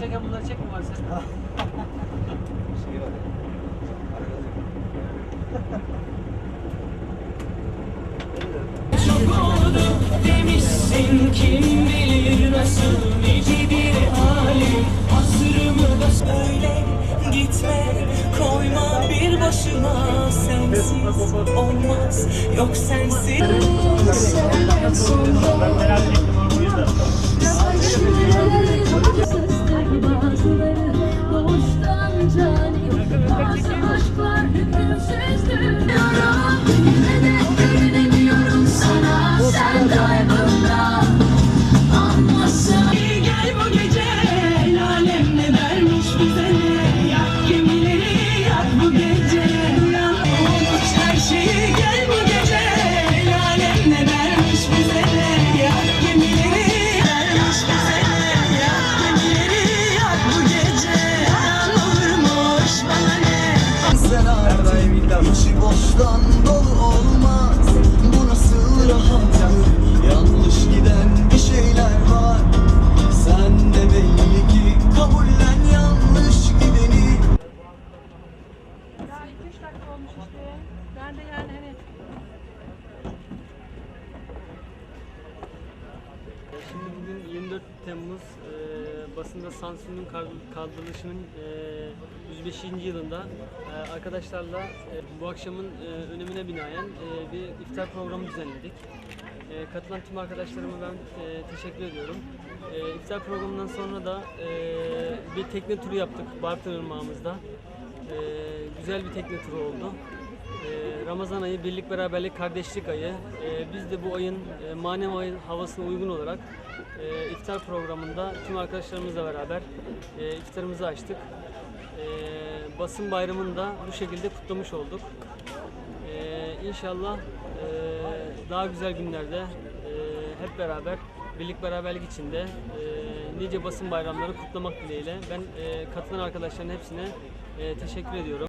Çeken bunları çekme var sen. Demişsin kim bilir nasıl nice bir halim Asrımı da söyle gitme koyma bir başıma sensiz olmaz yok sensiz Bazıları Şimdi bugün 24 Temmuz e, basında kal- kaldırılışının e, 105. yılında e, arkadaşlarla e, bu akşamın e, önemine binaen e, bir iftar programı düzenledik. E, katılan tüm arkadaşlarıma ben e, teşekkür ediyorum. E, iftar programından sonra da e, bir tekne turu yaptık Bartın Irmağımızda. E, güzel bir tekne turu oldu. Ee, Ramazan ayı birlik beraberlik kardeşlik ayı. Ee, biz de bu ayın e, manevi havasına uygun olarak e, iftar programında tüm arkadaşlarımızla beraber e, iftarımızı açtık. Basın bayramını da bu şekilde kutlamış olduk. İnşallah daha güzel günlerde hep beraber birlik beraberlik içinde nice basın bayramları kutlamak dileğiyle ben katılan arkadaşların hepsine teşekkür ediyorum.